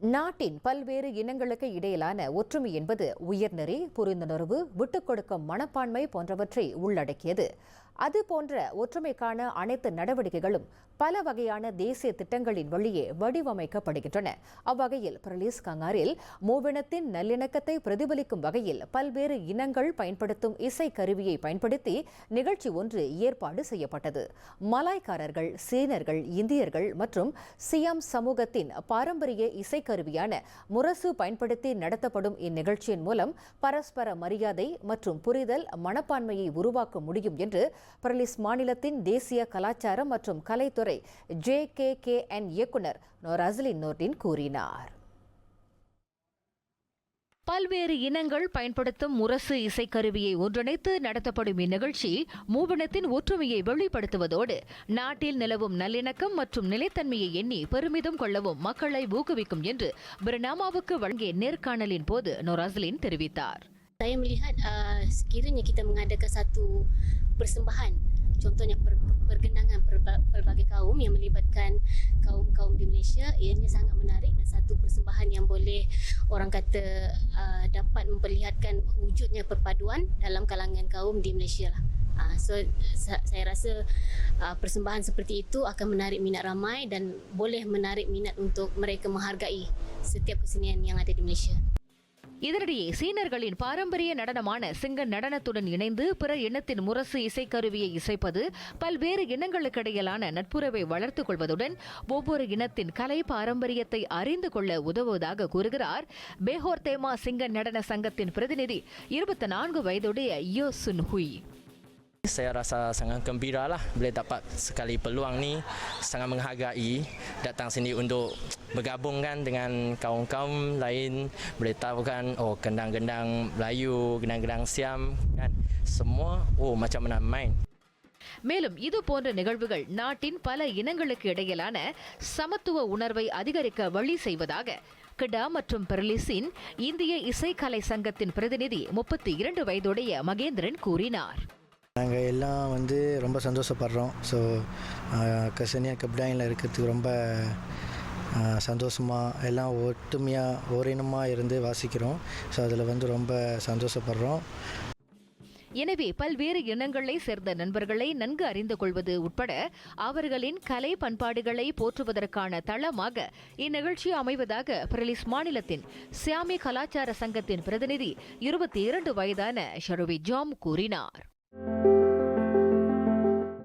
நாட்டின் பல்வேறு இனங்களுக்கு இடையிலான ஒற்றுமை என்பது உயர்நெறி புரிந்துணர்வு விட்டுக் கொடுக்கும் மனப்பான்மை போன்றவற்றை உள்ளடக்கியது. அது போன்ற ஒற்றுமைக்கான அனைத்து நடவடிக்கைகளும் பல வகையான தேசிய திட்டங்களின் வழியே வடிவமைக்கப்படுகின்றன. அவ்வகையில் பிரலீஸ் கங்காரில் மூவினத்தின் நல்லிணக்கத்தை பிரதிபலிக்கும் வகையில் பல்வேறு இனங்கள் பயன்படுத்தும் இசை கருவியை பயன்படுத்தி நிகழ்ச்சி ஒன்று ஏற்பாடு செய்யப்பட்டது. மலாய்க்காரர்கள் சீனர்கள் இந்தியர்கள் மற்றும் சியாம் சமூகத்தின் பாரம்பரிய இசை கலைக்கருவியான முரசு பயன்படுத்தி நடத்தப்படும் இந்நிகழ்ச்சியின் மூலம் பரஸ்பர மரியாதை மற்றும் புரிதல் மனப்பான்மையை உருவாக்க முடியும் என்று பிரலிஸ் மாநிலத்தின் தேசிய கலாச்சாரம் மற்றும் கலைத்துறை ஜே கே கே என் இயக்குனர் நோராஸ்லின் நோர்டின் கூறினார். பல்வேறு இனங்கள் பயன்படுத்தும் முரசு இசைக்கருவியை ஒன்றிணைத்து நடத்தப்படும் இந்நிகழ்ச்சி மூவினத்தின் ஒற்றுமையை வெளிப்படுத்துவதோடு நாட்டில் நிலவும் நல்லிணக்கம் மற்றும் நிலைத்தன்மையை எண்ணி பெருமிதம் கொள்ளவும் மக்களை ஊக்குவிக்கும் என்று பிரணாமாவுக்கு வழங்கிய நேர்காணலின் போது நொராஸ்லின் தெரிவித்தார். Saya melihat uh, sekiranya kita mengadakan satu persembahan contohnya per, perba- pelbagai Malaysia ianya sangat menarik dan satu persembahan yang boleh orang kata uh, dapat memperlihatkan wujudnya perpaduan dalam kalangan kaum di Malaysia lah. Uh, so sa- saya rasa uh, persembahan seperti itu akan menarik minat ramai dan boleh menarik minat untuk mereka menghargai setiap kesenian yang ada di Malaysia. இதனிடையே சீனர்களின் பாரம்பரிய நடனமான சிங்க நடனத்துடன் இணைந்து பிற இனத்தின் முரசு இசைக்கருவியை இசைப்பது பல்வேறு இனங்களுக்கிடையிலான நட்புறவை வளர்த்துக் கொள்வதுடன் ஒவ்வொரு இனத்தின் கலை பாரம்பரியத்தை அறிந்து கொள்ள உதவுவதாக கூறுகிறார். பேஹோர் தேமா சிங்க நடன சங்கத்தின் பிரதிநிதி இருபத்தி நான்கு வயதுடைய யோ சுன் ஹுய். Saya rasa sangat gembira lah boleh dapat sekali peluang ni sangat menghargai datang sini untuk bergabung kan dengan kaum-kaum lain boleh tahu kan oh gendang-gendang Melayu, gendang-gendang Siam kan semua oh macam mana main மேலும் இது போன்ற நிகழ்வுகள் நாட்டின் பல இனங்களுக்கு இடையிலான சமத்துவ உணர்வை அதிகரிக்க வழி செய்வதாக கிடா மற்றும் பெர்லிஸின் இந்திய இசைக்கலை சங்கத்தின் பிரதிநிதி முப்பத்தி இரண்டு வயதுடைய மகேந்திரன் கூறினார் நாங்கள் எல்லாம் வந்து ரொம்ப சந்தோஷப்படுறோம். ஸோ கசனியா கப்டாயில் இருக்கிறதுக்கு ரொம்ப சந்தோஷமாக எல்லாம் ஒற்றுமையாக ஓரினமாக இருந்து வாசிக்கிறோம். ஸோ அதில் வந்து ரொம்ப சந்தோஷப்படுறோம். எனவே பல்வேறு இனங்களை சேர்ந்த நண்பர்களை நன்கு அறிந்து கொள்வது உட்பட அவர்களின் கலை பண்பாடுகளை போற்றுவதற்கான தளமாக இந்நிகழ்ச்சி அமைவதாக பிரலிஸ் மாநிலத்தின் சியாமி கலாச்சார சங்கத்தின் பிரதிநிதி இருபத்தி இரண்டு வயதான ஷருவி ஜாம் கூறினார்.